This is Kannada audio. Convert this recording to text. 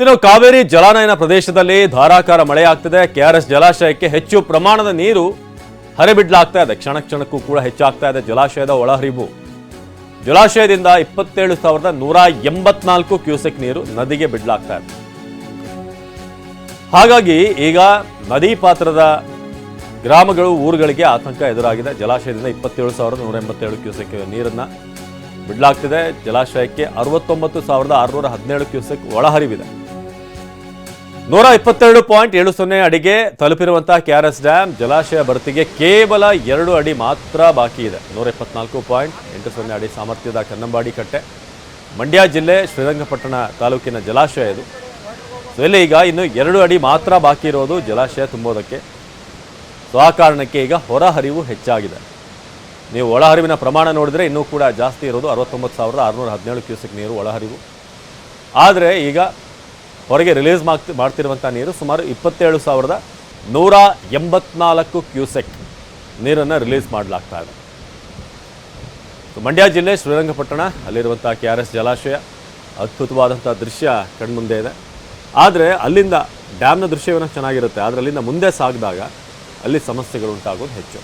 ಇನ್ನು ಕಾವೇರಿ ಜಲಾನಯನ ಪ್ರದೇಶದಲ್ಲಿ ಧಾರಾಕಾರ ಮಳೆ ಆಗ್ತಿದೆ ಕೆಆರ್ಎಸ್ ಜಲಾಶಯಕ್ಕೆ ಹೆಚ್ಚು ಪ್ರಮಾಣದ ನೀರು ಹರಿಬಿಡ್ಲಾಗ್ತಾ ಇದೆ ಕ್ಷಣ ಕ್ಷಣಕ್ಕೂ ಕೂಡ ಹೆಚ್ಚಾಗ್ತಾ ಇದೆ ಜಲಾಶಯದ ಒಳಹರಿವು ಜಲಾಶಯದಿಂದ ಇಪ್ಪತ್ತೇಳು ಸಾವಿರದ ನೂರ ಎಂಬತ್ನಾಲ್ಕು ಕ್ಯೂಸೆಕ್ ನೀರು ನದಿಗೆ ಬಿಡ್ಲಾಗ್ತಾ ಇದೆ ಹಾಗಾಗಿ ಈಗ ನದಿ ಪಾತ್ರದ ಗ್ರಾಮಗಳು ಊರುಗಳಿಗೆ ಆತಂಕ ಎದುರಾಗಿದೆ ಜಲಾಶಯದಿಂದ ಇಪ್ಪತ್ತೇಳು ಸಾವಿರದ ನೂರ ಎಂಬತ್ತೇಳು ಕ್ಯೂಸೆಕ್ ನೀರನ್ನ ಬಿಡ್ಲಾಗ್ತಿದೆ ಜಲಾಶಯಕ್ಕೆ ಅರವತ್ತೊಂಬತ್ತು ಸಾವಿರದ ಆರುನೂರ ಹದಿನೇಳು ಕ್ಯೂಸೆಕ್ ಒಳಹರಿವಿದೆ ನೂರ ಇಪ್ಪತ್ತೆರಡು ಪಾಯಿಂಟ್ ಏಳು ಸೊನ್ನೆ ಅಡಿಗೆ ತಲುಪಿರುವಂತಹ ಕೆಆರ್ಎಸ್ ಡ್ಯಾಮ್ ಜಲಾಶಯ ಭರ್ತಿಗೆ ಕೇವಲ ಎರಡು ಅಡಿ ಮಾತ್ರ ಬಾಕಿ ಇದೆ. ನೂರ ಇಪ್ಪತ್ನಾಲ್ಕು ಪಾಯಿಂಟ್ ಎಂಟು ಸೊನ್ನೆ ಅಡಿ ಸಾಮರ್ಥ್ಯದ ಕನ್ನಂಬಾಡಿ ಕಟ್ಟೆ. ಮಂಡ್ಯ ಜಿಲ್ಲೆ ಶ್ರೀರಂಗಪಟ್ಟಣ ತಾಲೂಕಿನ ಜಲಾಶಯ ಇದು. ಸೊ ಇಲ್ಲಿ ಈಗ ಇನ್ನು ಎರಡು ಅಡಿ ಮಾತ್ರ ಬಾಕಿ ಇರೋದು ಜಲಾಶಯ ತುಂಬೋದಕ್ಕೆ. ಸೊ ಆ ಕಾರಣಕ್ಕೆ ಈಗ ಹೊರಹರಿವು ಹೆಚ್ಚಾಗಿದೆ. ನೀವು ಒಳಹರಿವಿನ ಪ್ರಮಾಣ ನೋಡಿದರೆ ಇನ್ನೂ ಕೂಡ ಜಾಸ್ತಿ ಇರೋದು ಅರವತ್ತೊಂಬತ್ತು ಸಾವಿರದ ಆರುನೂರ ಹದಿನೇಳು ಕ್ಯೂಸೆಕ್ ನೀರು ಒಳಹರಿವು. ಆದರೆ ಈಗ ಹೊರಗೆ ರಿಲೀಸ್ ಮಾಡ್ತಿ ಮಾಡ್ತಿರುವಂಥ ನೀರು ಸುಮಾರು ಇಪ್ಪತ್ತೇಳು ಸಾವಿರದ ನೂರ ಎಂಬತ್ನಾಲ್ಕು ಕ್ಯೂಸೆಕ್ ನೀರನ್ನು ರಿಲೀಸ್ ಮಾಡಲಾಗ್ತಾ ಇದೆ. ಮಂಡ್ಯ ಜಿಲ್ಲೆ ಶ್ರೀರಂಗಪಟ್ಟಣ ಅಲ್ಲಿರುವಂಥ ಕೆ ಆರ್ ಎಸ್ ಜಲಾಶಯ, ಅದ್ಭುತವಾದಂಥ ದೃಶ್ಯ ಕಣ್ಮುಂದೆ ಇದೆ. ಆದರೆ ಅಲ್ಲಿಂದ ಡ್ಯಾಮ್ನ ದೃಶ್ಯವೇನೋ ಚೆನ್ನಾಗಿರುತ್ತೆ, ಆದರೆ ಅಲ್ಲಿಂದ ಮುಂದೆ ಸಾಗಿದಾಗ ಅಲ್ಲಿ ಸಮಸ್ಯೆಗಳು ಉಂಟಾಗೋದು ಹೆಚ್ಚು.